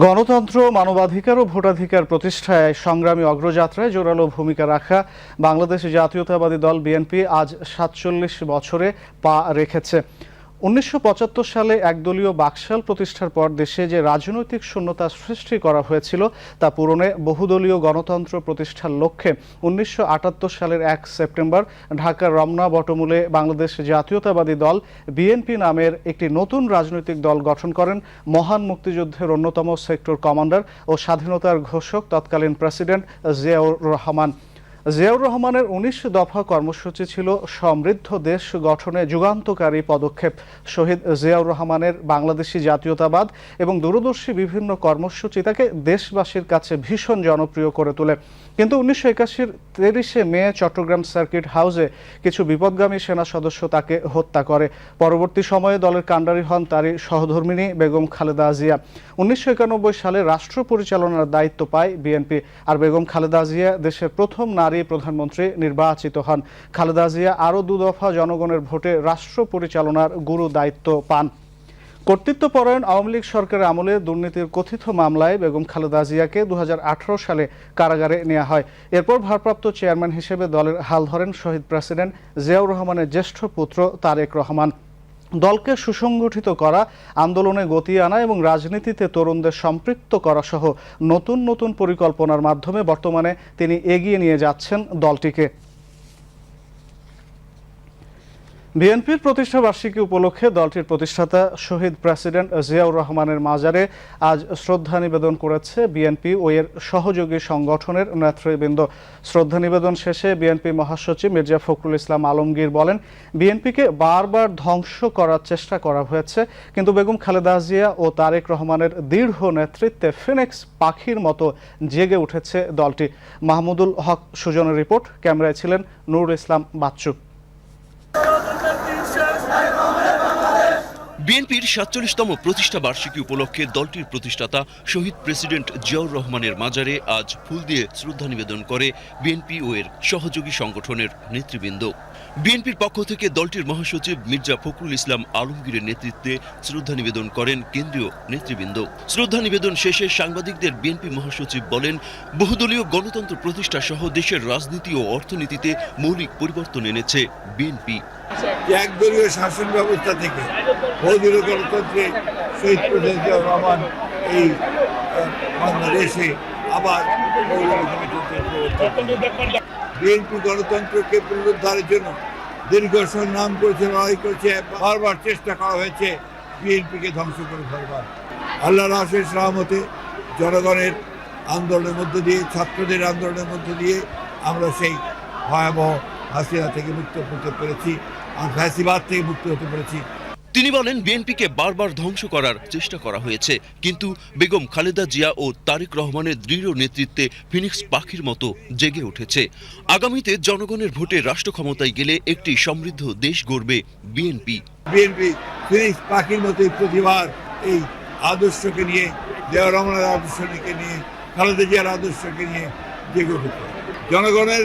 গণতন্ত্র, মানবাধিকার ও ভোটাধিকার প্রতিষ্ঠায় সংগ্রামী অগ্রযাত্রায় জোরালো ভূমিকা রাখা বাংলাদেশ জাতীয়তাবাদী দল বিএনপি আজ সাতচল্লিশ বছরে পা রেখেছে। উনিশশো পঁচাত্তর সালে একদলীয় বাকশাল প্রতিষ্ঠার পর দেশে যে রাজনৈতিক শূন্যতা সৃষ্টি করা হয়েছিল, তা পূরণে বহুদলীয় গণতন্ত্র প্রতিষ্ঠার লক্ষ্যে উনিশশো আটাত্তর সালের এক সেপ্টেম্বর ঢাকার রমনা বটমূলে বাংলাদেশ জাতীয়তাবাদী দল বিএনপি নামের একটি নতুন রাজনৈতিক দল গঠন করেন। মহান মুক্তিযুদ্ধের অন্যতম সেক্টর কমান্ডার ও স্বাধীনতার ঘোষক তৎকালীন প্রেসিডেন্ট জিয়াউর রহমান। জিয়াউর রহমানের উনিশ দফা কর্মসূচি ছিল সমৃদ্ধ দেশ গঠনে যুগান্তকারী পদক্ষেপ। শহীদ জিয়াউর রহমানের বাংলাদেশি জাতীয়তাবাদ এবং দূরদর্শী বিভিন্ন কর্মসূচি তাকে দেশবাসীর কাছে ভীষণ জনপ্রিয় করে তোলে। কিন্তু উনিশশো একাশির তিরিশে মে চট্টগ্রাম সার্কিট হাউসে কিছু বিপদগামী সেনা সদস্য তাকে হত্যা করে। পরবর্তী সময়ে দলের কাণ্ডারি হন তারই সহধর্মিনী বেগম খালেদা জিয়া। উনিশশো একানব্বই সালে রাষ্ট্র পরিচালনার দায়িত্ব পায় বিএনপি। আর বেগম খালেদা জিয়া দেশের প্রথম নারী প্রধানমন্ত্রী নির্বাচিত হন। খালেদা জিয়া আরও দফা জনগণের ভোটে রাষ্ট্র পরিচালনার গুরু দায়িত্ব পান। কর্তৃত্বপরায়ণ আওয়ামী লীগ সরকারের আমলে দুর্নীতির কথিত মামলায় বেগম খালেদা জিয়াকে দু হাজার আঠারো সালে কারাগারে নেওয়া হয়। এরপর ভারপ্রাপ্ত চেয়ারম্যান হিসেবে দলের হাল ধরেন শহীদ প্রেসিডেন্ট জিয়াউর রহমানের জ্যেষ্ঠ পুত্র তারেক রহমান। দলকে সুসংগঠিত করা, আন্দোলনে গতি আনা এবং রাজনীতিতে তরুণদের সম্পৃক্ত করা সহ নতুন নতুন পরিকল্পনার মাধ্যমে বর্তমানে তিনি এগিয়ে নিয়ে যাচ্ছেন দলটিকে। বিএনপির প্রতিষ্ঠা বার্ষিকী উপলক্ষে দলটির প্রতিষ্ঠাতা শহীদ প্রেসিডেন্ট জিয়াউর রহমানের মাজারে আজ শ্রদ্ধা নিবেদন করেছে বিএনপি ও এর সহযোগী সংগঠনের নেতৃবৃন্দ। শ্রদ্ধা নিবেদন শেষে বিএনপি মহাসচিব মির্জা ফখরুল ইসলাম আলমগীর বলেন, বিএনপিকে বারবার ধ্বংস করার চেষ্টা করা হয়েছে, কিন্তু বেগম খালেদা জিয়া ও তারেক রহমানের দীর্ঘ নেতৃত্বে ফিনিক্স পাখির মতো জেগে উঠেছে দলটি। মাহমুদুল হক সুজনের রিপোর্ট, ক্যামেরায় ছিলেন নুরুল ইসলাম বাচ্চু। বিএনপির সাতচল্লিশতম প্রতিষ্ঠা বার্ষিকী উপলক্ষে দলটির প্রতিষ্ঠাতা শহীদ প্রেসিডেন্ট জিয়াউর রহমানের মাজারে আজ ফুল দিয়ে শ্রদ্ধা নিবেদন করে বিএনপি ও এর সহযোগী সংগঠনের নেতৃবৃন্দ। বিএনপির পক্ষ থেকে দলটির মহাসচিব মির্জা ফখরুল ইসলাম আলমগীরের নেতৃত্বে শ্রদ্ধা নিবেদন করেন কেন্দ্রীয় নেতৃবৃন্দ। শ্রদ্ধা নিবেদন শেষে সাংবাদিকদের বিএনপি মহাসচিব বলেন, বহুদলীয় গণতন্ত্র প্রতিষ্ঠা সহ দেশের রাজনীতি ও অর্থনীতিতে মৌলিক পরিবর্তন এনেছে বিএনপি। একদলীয় শাসন ব্যবস্থা থেকে গণতন্ত্রে এই বাংলাদেশে আবার বিএনপি গণতন্ত্রকে পুনরুদ্ধারের জন্য দীর্ঘ সংগ্রাম করেছে, লড়াই করেছে, বারবার চেষ্টা করা হয়েছে বিএনপিকে ধ্বংস করে ফেলবার। আল্লাহর আশেষ রহমতে জনগণের আন্দোলনের মধ্য দিয়ে, ছাত্রদের আন্দোলনের মধ্য দিয়ে আমরা সেই ভয়াবহ হাসিনা থেকে মুক্ত হতে পেরেছি, আর ফ্যাসিবাদ থেকে মুক্ত হতে পেরেছি। তিনি বলেন, বিএনপিকে বারবার ধ্বংস করার চেষ্টা করা হয়েছে, কিন্তু বেগম খালেদা জিয়া ও তারেক রহমানের দৃঢ় নেতৃত্বে ফিনিক্স পাখির মতো জেগে উঠেছে। আগামীতে জনগণের ভোটে রাষ্ট্র ক্ষমতায় গেলে একটি সমৃদ্ধ দেশ গড়বে বিএনপি। বিএনপি ফিনিক্স পাখির মতোই প্রতিবার এই আদর্শকে নিয়ে, দেওয়া রমনার আদর্শকে নিয়ে, খালেদা জিয়ার আদর্শকে নিয়ে জেগে উঠেছে। জনগণের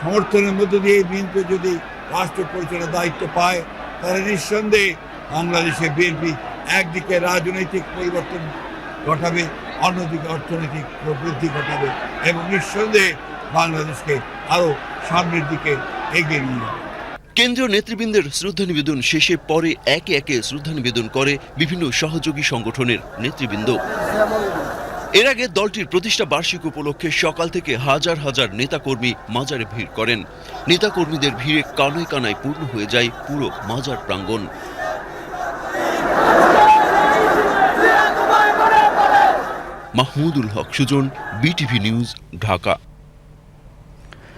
সমর্থনের মধ্য দিয়ে বিএনপি যদি রাষ্ট্র পরিচালনার দায়িত্ব পায় তাহলে নিঃসন্দেহে বাংলাদেশে বিএনপি একদিকে রাজনৈতিক পরিবর্তন ঘটাবে, অন্যদিকে অর্থনৈতিক প্রবৃদ্ধি ঘটাবে এবং নিঃসন্দেহে বাংলাদেশকে আরও সামনের দিকে এগিয়ে নিয়ে যাবে। কেন্দ্রীয় নেতৃবৃন্দের শ্রদ্ধা নিবেদন শেষে পরে একে একে শ্রদ্ধা নিবেদন করে বিভিন্ন সহযোগী সংগঠনের নেতৃবৃন্দ। এর আগে দলটির প্রতিষ্ঠা বার্ষিক উপলক্ষে সকাল থেকে হাজার হাজার নেতাকর্মী মাজারে ভিড় করেন। নেতাকর্মীদের ভিড়ে কানায় কানায় পূর্ণ হয়ে যায় পুরো মাজার প্রাঙ্গণ। মাহমুদুল হক সুজন, বিটিভি নিউজ, ঢাকা।